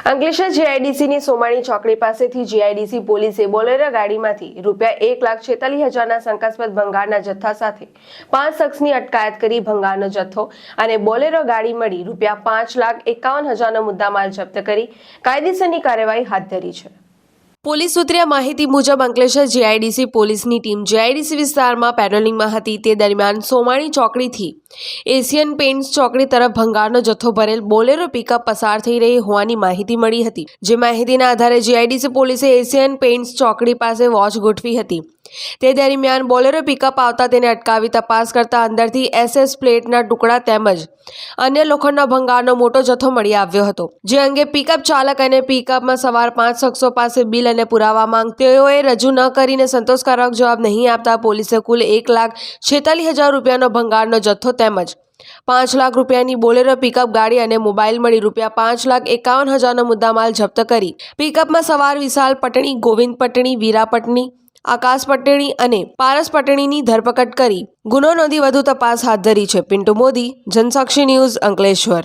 અંકલેશ્વર જીઆઈડીસીની સોમાણી ચોકડી પાસેથી જીઆઈડીસી પોલીસે બોલેરો ગાડીમાંથી રૂપિયા એક લાખ છેતાલીસ હજારના શંકાસ્પદ ભંગારના જથ્થા સાથે પાંચ શખ્સની અટકાયત કરી ભંગારનો જથ્થો અને બોલેરો ગાડી મળી રૂપિયા પાંચ લાખ એકાવન હજારનો મુદ્દામાલ જપ્ત કરી કાયદેસરની કાર્યવાહી હાથ ધરી છે. પોલીસ સૂત્રે માહિતી મુજબ અંકલેશ્વર જીઆઈડીસી પોલીસની ટીમ જીઆઈડીસી વિસ્તારમાં પેટ્રોલિંગમાં હતી. તે દરમિયાન સોમાણી ચોકડીથી એશિયન પેઇન્ટ્સ ચોકડી તરફ ભંગારનો જથ્થો ભરેલ બોલેરો પિકઅપ પસાર થઈ રહી હોવાની માહિતી મળી હતી. જે માહિતીના આધારે જીઆઈડીસી પોલીસે એશિયન પેઇન્ટ્સ ચોકડી પાસે વોચ ગોઠવી હતી. તે દરમિયાન બોલેરો પિકઅપ આવતા તેને અટકાવી તપાસ કરતા અંદરથી એસએસ પ્લેટના ટુકડા તેમજ અન્ય લોખંડના ભંગારનો મોટો જથ્થો મળી આવ્યો હતો. જે અંગે પિકઅપ ચાલક અને પિકઅપમાં સવાર પાંચ શખ્સો પાસે બિલ અને પુરાવા માંગ તેઓએ રજૂ ન કરીને સંતોષકારક જવાબ નહીં આપતા પોલીસે કુલ એક લાખ છેતાલીસ હજાર રૂપિયાનો ભંગારનો જથ્થો તેમજ પાંચ લાખ રૂપિયાની બોલેરો પિકઅપ ગાડી અને મોબાઈલ મળી રૂપિયા પાંચ લાખ એકાવન હજારનો મુદ્દામાલ જપ્ત કરી. પિકઅપમાં સવાર વિશાલ પટણી, ગોવિંદ પટણી, વીરા પટણી, આકાશ પટણી અને પારસ પટણીની ધરપકડ કરી. ગુનો નોંધી વધુ તપાસ હાથ ધરી છે. પિન્ટુ મોદી, જનસાક્ષી ન્યૂઝ અંકલેશ્વર.